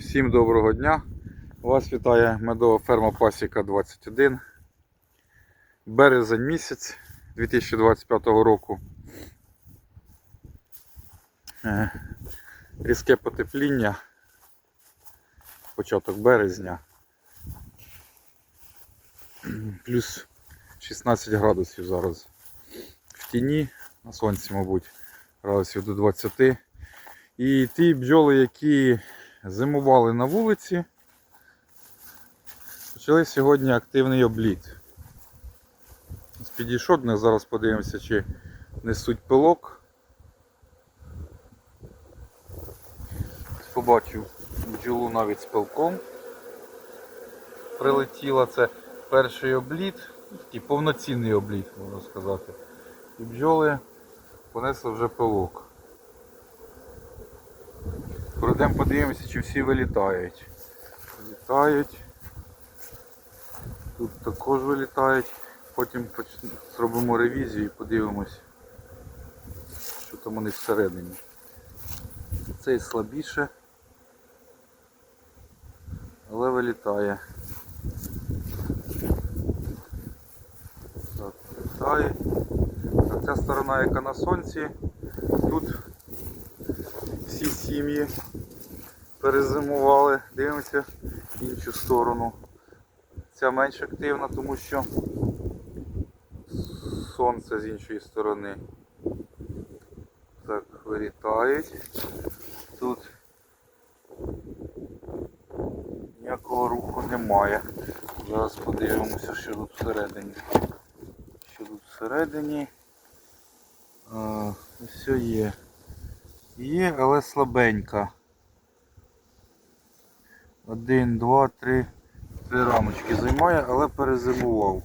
Всім доброго дня! Вас вітає медова ферма Пасіка 21. Березень місяць 2025 року. Е, Різке потепління. Початок березня. Плюс 16 градусів зараз. В тіні, на сонці, мабуть, градусів до 20. І ті бджоли, які зимували на вулиці, почали сьогодні активний обліт. Підійшов до зараз подивимося, чи несуть пилок. Побачив бджолу навіть з пилком. Прилетіла це перший обліт, такий повноцінний обліт, можна сказати. І бджоли понесли вже пилок. Пройдемо подивимося, чи всі вилітають. Вилітають. Тут також вилітають. Потім зробимо ревізію і подивимось, що там них всередині. Цей слабіше, але вилітає. Так, вилітає. А ця сторона, яка на сонці, тут всі сім'ї перезимували. Дивимося в іншу сторону. Ця менш активна, тому що сонце з іншої сторони. Так, вилітають. Тут ніякого руху немає. Зараз подивимося, що тут всередині. Що тут всередині. А, все є. Є, але слабенька. Один, два, три, три рамочки займає, але перезимував.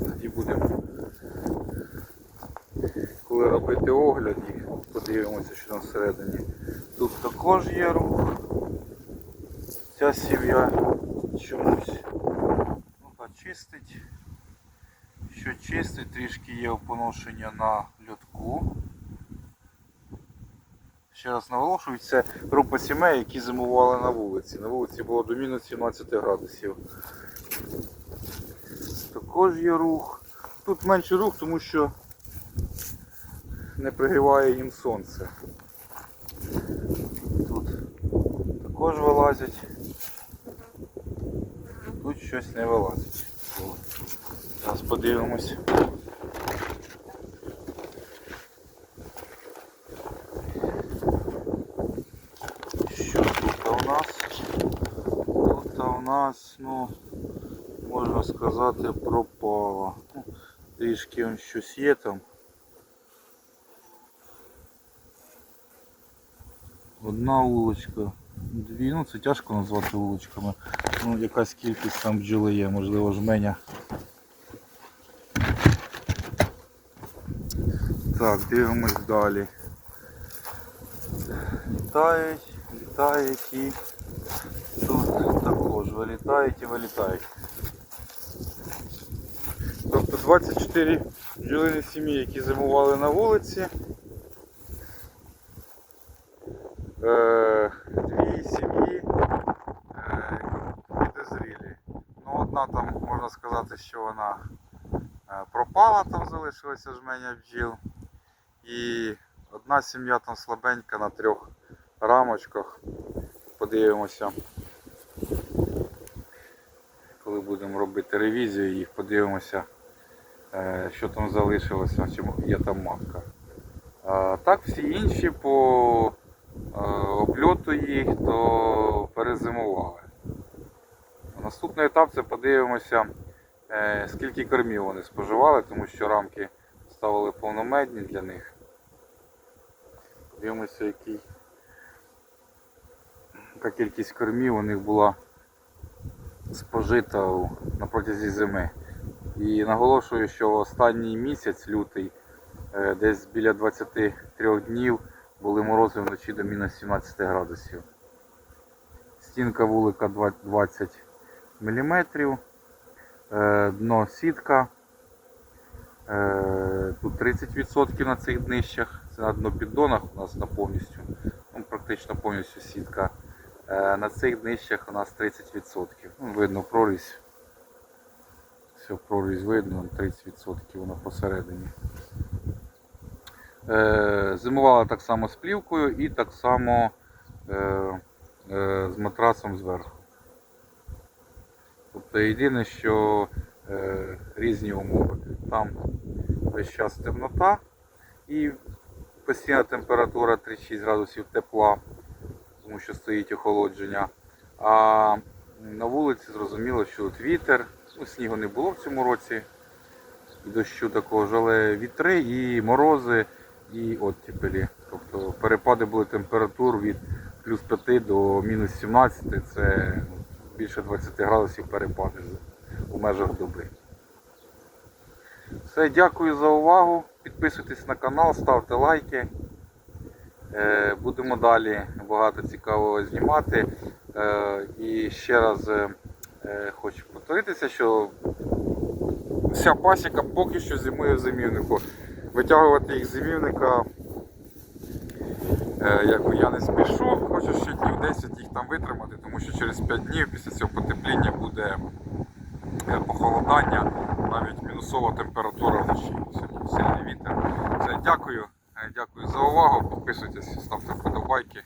Тоді будемо, коли робити огляд, їх подивимося, що там всередині. Тут також є рух. Ця сім'я чомусь ну, чистить. Що чистить, трішки є поношення на льотку. Ще раз наголошую, це група сімей, які зимували на вулиці. На вулиці було до мінус 17 градусів. Також є рух. Тут менший рух, тому що не пригріває їм сонце. Тут також вилазять. Тут щось не вилазить. Зараз подивимось. Що тут у нас? Тут у нас, ну, можна сказати, пропало. Трішки он щось є там. Одна вуличка, дві, ну це тяжко назвати вуличками. Ну, якась кількість там бджоли є, можливо, жменя. Так, дивимось далі. Літають, літають і також вилітають і вилітають. Тобто 24 бджолині сім'ї, які зимували на вулиці. Е, Дві сім'ї е, підозрілі. Ну, одна там можна сказати, що вона е, пропала, там залишилася жменя бджіл. І одна сім'я там слабенька на трьох рамочках. Подивимося. Будемо робити ревізію, їх подивимося, е, що там залишилося, чи є там матка. Так всі інші по е, обльоту їх, то перезимували. Наступний етап це подивимося, е, скільки кормів вони споживали, тому що рамки ставили повномедні для них. Подивимося, який, яка кількість кормів у них була спожита у- на протязі зими. І наголошую, що останній місяць, лютий, е, десь біля 23 днів були морози вночі до мінус 17 градусів. Стінка вулика 20 мм, дно сітка. Е, Тут 30% на цих днищах Це на днопіддонах у нас на повністю, ну, практично повністю сітка. Е, На цих днищах у нас 30%. Ну, видно прорізь. Все, прорізь видно, 30% воно посередині. Е, Зимувала так само з плівкою і так само е, з матрасом зверху. Тобто єдине, що різні умови. Там весь час темнота і постійна температура 36 градусів тепла, тому що стоїть охолодження. А на вулиці зрозуміло, що тут вітер, ну, снігу не було в цьому році, дощу такого але вітри і морози, і оттепелі. Тобто перепади були температур від плюс 5 до мінус 17, це ну, більше 20 градусів перепади у межах доби. Все, дякую за увагу. Підписуйтесь на канал, ставте лайки. Е, Будемо далі багато цікавого знімати. Е, І ще раз е, хочу повторитися, що вся пасіка поки що зимує в зимівнику. Витягувати їх з зимівника я не спішу, хочу ще днів 10 їх там витримати, тому що через 5 днів після цього потепління буде похолодання, навіть мінусова температура вночі. Сильний вітер. Все, дякую. Е, Дякую за увагу. Підписуйтесь, ставте вподобайки.